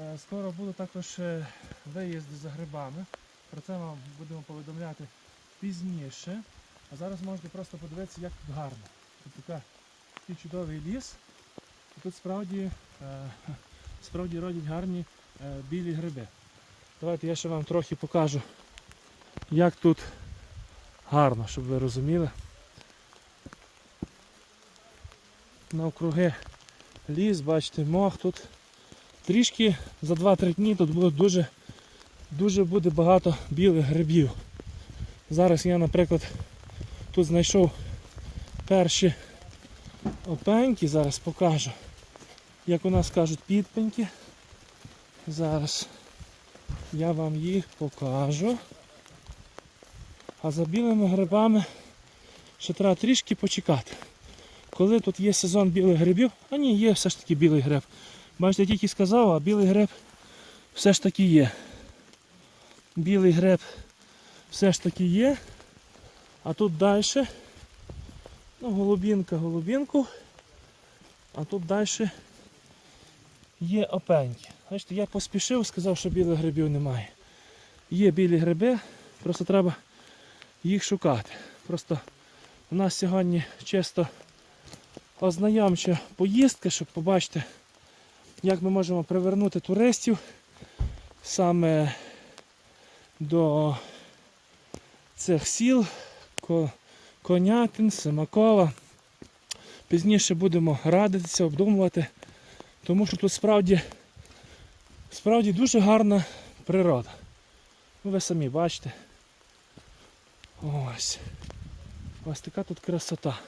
Е, Скоро будуть також е, виїзди за грибами. Про це вам будемо повідомляти пізніше. А зараз можете просто подивитися, як тут гарно. Тут такий чудовий ліс. І тут справді, е, справді родять гарні білі гриби. Давайте я ще вам трохи покажу, як тут гарно, щоб ви розуміли. Навкруги ліс, бачите, мох тут. Трішки за 2-3 дні тут буде дуже, дуже буде багато білих грибів. Зараз я, наприклад, тут знайшов перші опеньки, зараз покажу. Як у нас кажуть, підпеньки. Зараз я вам їх покажу. А за білими грибами ще треба трішки почекати. Коли тут є сезон білих грибів, а ні, є все ж таки білий гриб. Бачите, я тільки сказав, а білий гриб все ж таки є. Білий гриб все ж таки є. А тут далі, ну, голубінка, голубінку, а тут далі є опеньки. Бачите, я поспішив, сказав, що білих грибів немає. Є білі гриби, просто треба їх шукати. Просто у нас сьогодні чисто ознайомча поїздка, щоб побачити, як ми можемо привернути туристів саме до цих сіл Конятин, Семакова. Пізніше будемо радитися, обдумувати, тому що тут справді, справді дуже гарна природа. Ну, ви самі бачите. Ось. Ось така тут красота.